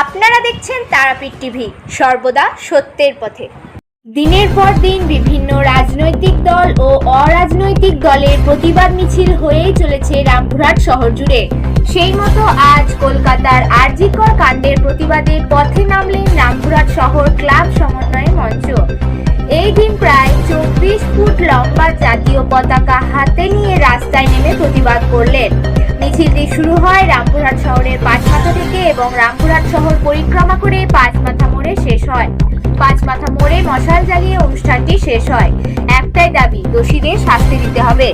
আপনারা দেখছেন তারাপীঠ টিভি, সর্বদা সত্যের পথে। দিনের পর দিন বিভিন্ন রাজনৈতিক দল ও অরাজনৈতিক দলের প্রতিবাদ মিছিল হয়েই চলেছে রামপুরহাট শহর জুড়ে। সেই মতো আজ কলকাতার আরজিকর কাণ্ডের প্রতিবাদে পথে নামলেন রামপুরহাট শহর ক্লাব সমন্বয় মঞ্চ। এই দিন প্রায় চব্বিশ ফুট লম্বা জাতীয় পতাকা হাতে নিয়ে রাস্তায় নেমে প্রতিবাদ করলেন। মিছিলটি শুরু হয় রামপুরহাট শহরের পাঁচমাথা থেকে এবং রামপুরহাট শহর পরিক্রমা করে পাঁচমাথা মোড়ে শেষ হয়। পাঁচমাথা মোড়ে মশাল জ্বালিয়ে অনুষ্ঠানটি শেষ হয়। একটাই দাবি, দোষীদের শাস্তি দিতে হবে।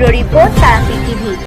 Bureau report Tarapith